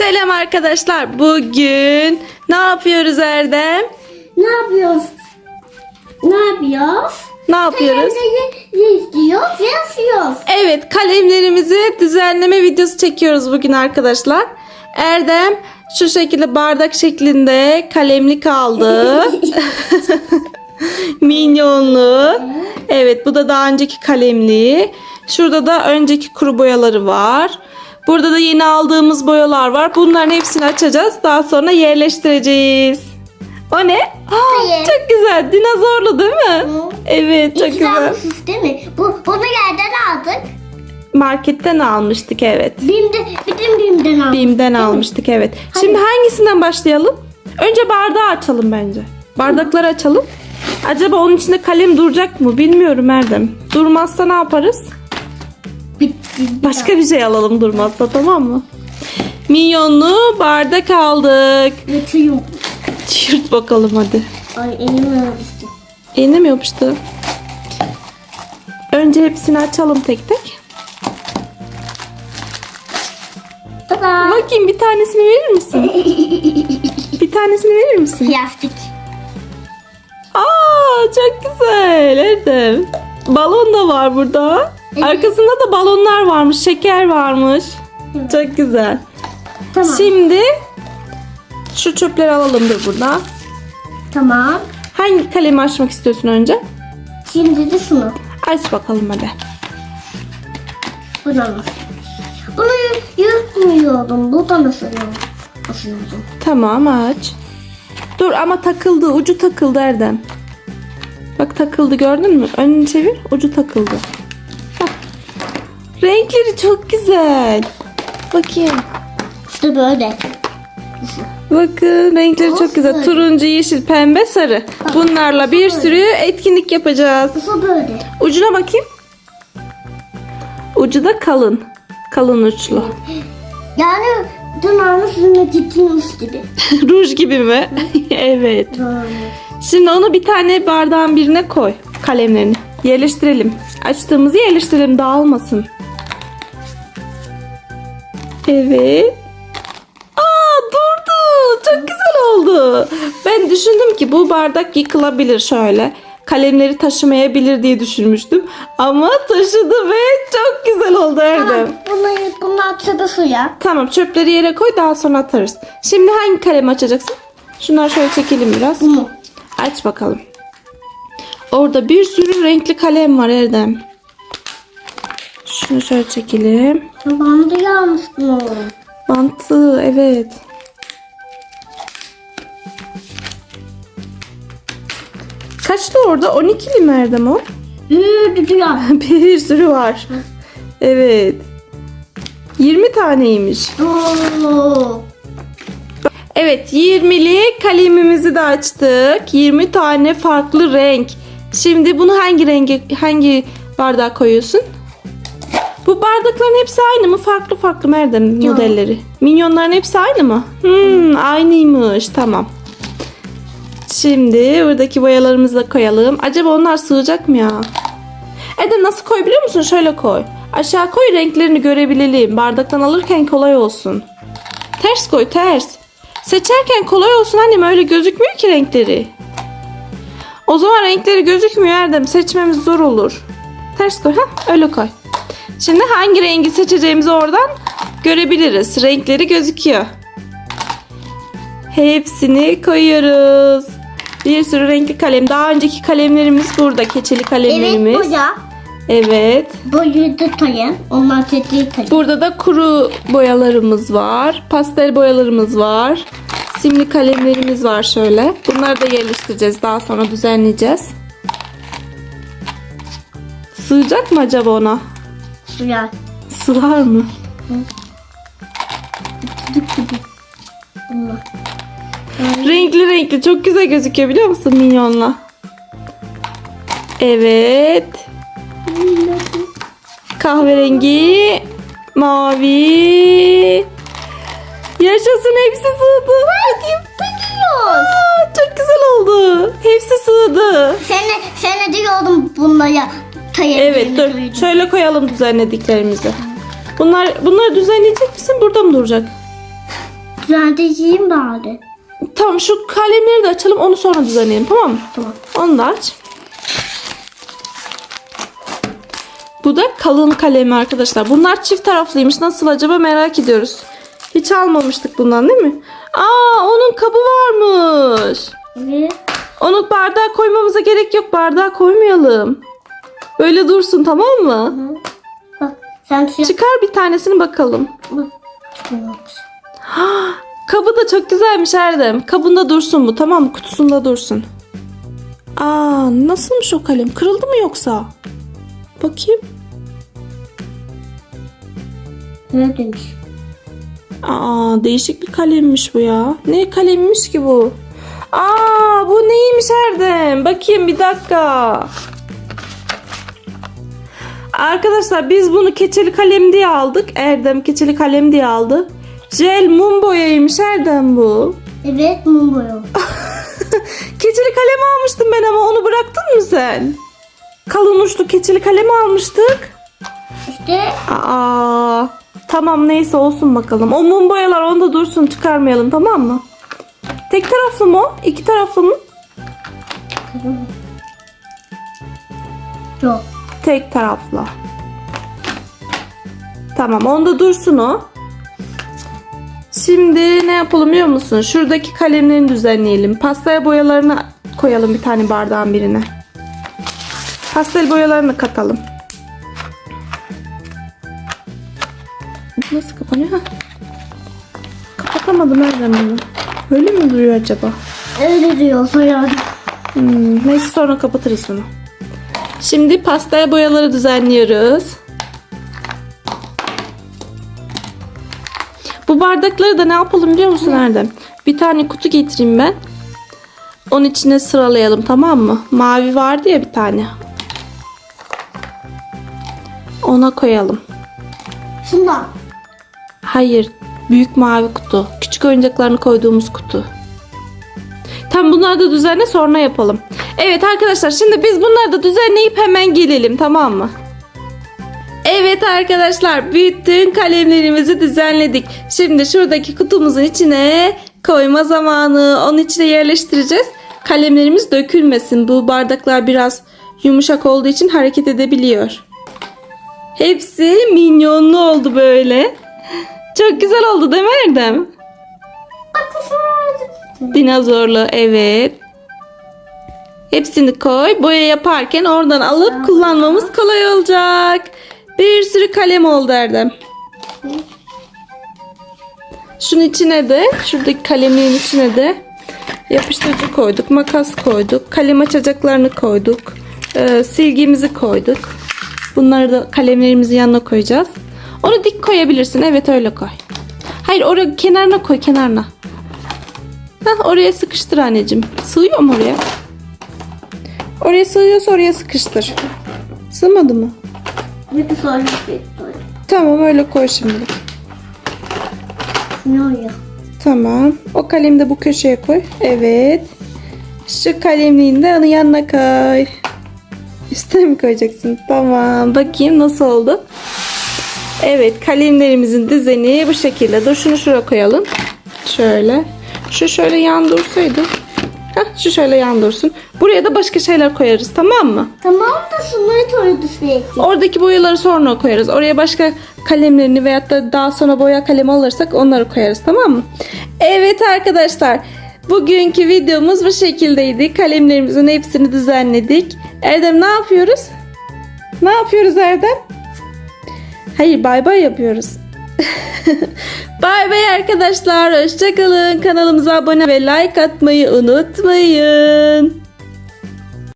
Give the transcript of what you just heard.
Selam arkadaşlar. Bugün ne yapıyoruz Erdem? Ne yapıyoruz? Ne yapıyoruz? Ne yapıyoruz? Kalemleri izliyoruz, yazıyoruz. Evet, kalemlerimizi düzenleme videosu çekiyoruz bugün arkadaşlar. Erdem şu şekilde bardak şeklinde kalemlik aldı. Minyonlu. Evet, bu da daha önceki kalemliği. Şurada da önceki kuru boyaları var. Burada da yeni aldığımız boyalar var. Bunların hepsini açacağız. Daha sonra yerleştireceğiz. O ne? Aa, Hayır. çok güzel. Dinozorlu değil mi? Hı. Evet, çok güzel. İkramsız değil mi? Bu, bunu yerden aldık. Marketten almıştık evet. Bim'de, bizim Bim'den aldık. Bim'den almıştık evet. Şimdi hangisinden başlayalım? Önce bardağı açalım bence. Bardakları açalım. Acaba onun içinde kalem duracak mı? Bilmiyorum Erdem. Durmazsa ne yaparız? Başka bir şey alalım durmazsa tamam mı? Minyonlu bardak aldık. Götürüyorum. Yırt bakalım hadi. Ay elime yapıştı. Eline mi yapıştı? Önce hepsini açalım tek tek. Tada. Bakayım bir tanesini verir misin? Bir tanesini verir misin? Plastik. Aa çok güzel Erdem. Balon da var burada. Arkasında da balonlar varmış, şeker varmış. Çok güzel. Tamam. Şimdi şu çöpleri alalım dur buradan. Tamam. Hangi kalemi açmak istiyorsun önce? Şimdi de şunu. Aç bakalım hadi. Bunu nasıl? Bunu yırtmıyordum. Bu da nasıl asıyordum? Tamam aç. Dur ama takıldı, ucu takıldı Erdem. Bak takıldı gördün mü? Önünü çevir, ucu takıldı. Renkleri çok güzel. Bakayım. İşte böyle. Bakın renkleri çok güzel. Turuncu, yeşil, pembe, sarı. Bunlarla bir sürü etkinlik yapacağız. Nasıl böyle? Ucuna bakayım. Ucu da kalın. Kalın uçlu. Yani dünyanın üstüne gittiğimiz gibi. Ruj gibi mi? evet. Şimdi onu bir tane bardağın birine koy. Kalemlerini. Yerleştirelim. Açtığımızı yerleştirelim dağılmasın. Evet. Aa durdu. Çok güzel oldu. Ben düşündüm ki bu bardak yıkılabilir şöyle. Kalemleri taşımayabilir diye düşünmüştüm. Ama taşıdı ve çok güzel oldu Erdem. Bunu, bunu atsa suya. Tamam çöpleri yere koy daha sonra atarız. Şimdi hangi kalemi açacaksın? Şunları şöyle çekelim biraz. Bunu. Aç bakalım. Orada bir sürü renkli kalem var Erdem. Şunu şöyle çekelim. Bandı yalnız bunu. Bantı evet. Kaçtı orada? 12'li mi Erdem o? Yürüdü ya. bir sürü var. Evet. 20 taneymiş. Oo. Evet 20'li kalemimizi de açtık. 20 tane farklı renk. Şimdi bunu hangi renge hangi bardağa koyuyorsun? Bu bardakların hepsi aynı mı? Farklı farklı mı Erdem Yok. modelleri. Minyonların hepsi aynı mı? Hmm, aynıymış. Tamam. Şimdi buradaki boyalarımızı da koyalım. Acaba onlar sığacak mı ya? Erdem nasıl koy biliyor musun? Şöyle koy. Aşağı koy renklerini görebilelim. Bardaktan alırken kolay olsun. Ters koy ters. Seçerken kolay olsun annem öyle gözükmüyor ki renkleri. O zaman renkleri gözükmüyor Erdem. Seçmemiz zor olur. Ters koy. ha öyle koy. Şimdi hangi rengi seçeceğimizi oradan görebiliriz. Renkleri gözüküyor. Hepsini koyuyoruz. Bir sürü renkli kalem. Daha önceki kalemlerimiz burada. Keçeli Evet kalemlerimiz. boya. Evet. Boyu da tayın. Onlar tayın. Burada da kuru boyalarımız var. Pastel boyalarımız var. Simli kalemlerimiz var şöyle. Bunları da yerleştireceğiz. Daha sonra düzenleyeceğiz. Sığacak mı acaba ona? Suya. Sığar mı? Bunlar. Renkli renkli. Çok güzel gözüküyor biliyor musun minyonla? Evet. Kahverengi. Mavi. Yaşasın hepsi sığdı. Bakayım. Çok güzel oldu. Hepsi sığdı. Seni, seni diyordum bunlara tayın. Evet dur. Şöyle koyalım düzenlediklerimizi. Bunlar bunları düzenleyecek misin? Burada mı duracak? Düzenleyeyim bari. Tamam şu kalemleri de açalım onu sonra düzenleyelim tamam mı? Tamam. Onu da aç. Bu da kalın kalemi arkadaşlar. Bunlar çift taraflıymış. Nasıl acaba merak ediyoruz. Hiç almamıştık bundan değil mi? Aa onun kabı varmış. Evet. Onu bardağa koymamıza gerek yok. Bardağa koymayalım. Böyle dursun tamam mı? Hı. Bak sen şey Çıkar bir tanesini bakalım. Bak. çıkıyormuş. Kabı da çok güzelmiş Erdem. Kabında dursun bu tamam mı? Kutusunda dursun. Aa nasılmış o kalem? Kırıldı mı yoksa? Bakayım. Ne demiş? Aa değişik bir kalemmiş bu ya. Ne kalemmiş ki bu? Aa bu neymiş Erdem? Bakayım bir dakika. Arkadaşlar biz bunu keçeli kalem diye aldık. Erdem keçeli kalem diye aldı. Jel mum boyaymış Erdem bu. Evet mum boyu. Keçeli kalem almıştım ben ama onu bıraktın mı sen? Kalın uçlu keçeli kalem almıştık. İşte Aa, tamam neyse olsun bakalım. O mum boyalar onda dursun çıkarmayalım tamam mı? Tek taraflı mı o? İki taraflı mı? yok. Tek taraflı. Tamam onda dursun o. Şimdi ne yapalım biliyor musun? Şuradaki kalemlerini düzenleyelim. Pastel boyalarını koyalım bir tane bardağın birine. Pastel boyalarını katalım. Nasıl kapanıyor? Hah. Kapatamadım nereden bunu? Öyle mi duruyor acaba? Öyle diyorsa yani. Hmm, neyse sonra kapatırız bunu. Şimdi pastel boyaları düzenliyoruz. Bu bardakları da ne yapalım biliyor musun Erdem? Bir tane kutu getireyim ben. Onun içine sıralayalım tamam mı? Mavi vardı ya bir tane. Ona koyalım. Şundan. Hayır. Büyük mavi kutu. Küçük oyuncaklarını koyduğumuz kutu. Tam bunları da düzenle sonra yapalım. Evet arkadaşlar şimdi biz bunları da düzenleyip hemen gelelim tamam mı? Evet arkadaşlar bütün kalemlerimizi düzenledik. Şimdi şuradaki kutumuzun içine koyma zamanı. Onun içine yerleştireceğiz. Kalemlerimiz dökülmesin. Bu bardaklar biraz yumuşak olduğu için hareket edebiliyor. Hepsi minyonlu oldu böyle. Çok güzel oldu değil mi Erdem? Dinozorlu evet. Hepsini koy. Boya yaparken oradan alıp kullanmamız kolay olacak. Bir sürü kalem oldu Erdem. Şunun içine de, şuradaki kalemliğin içine de yapıştırıcı koyduk, makas koyduk, kalem açacaklarını koyduk, e, silgimizi koyduk. Bunları da kalemlerimizin yanına koyacağız. Onu dik koyabilirsin. Evet öyle koy. Hayır oraya kenarına koy kenarına. Hah, oraya sıkıştır anneciğim. Sığıyor mu oraya? Oraya sığıyorsa oraya sıkıştır. Sığmadı mı? Bir sonra bir Tamam öyle koy şimdi. Ne oluyor? Tamam. O kalemi de bu köşeye koy. Evet. Şu kalemliğini de onun yanına koy. Üstüne mi koyacaksın? Tamam. Bakayım nasıl oldu? Evet kalemlerimizin düzeni bu şekilde. Dur şunu şuraya koyalım. Şöyle. Şu şöyle yan dursaydı. Heh, şu şöyle yan dursun. Buraya da başka şeyler koyarız tamam mı? Tamam da şunları soruyordu sürekli. Oradaki boyaları sonra koyarız. Oraya başka kalemlerini veyahut da daha sonra boya kalemi alırsak onları koyarız tamam mı? Evet arkadaşlar. Bugünkü videomuz bu şekildeydi. Kalemlerimizin hepsini düzenledik. Erdem ne yapıyoruz? Ne yapıyoruz Erdem? Hayır bay bay yapıyoruz. bay bay arkadaşlar. Hoşçakalın. Kanalımıza abone ve like atmayı unutmayın.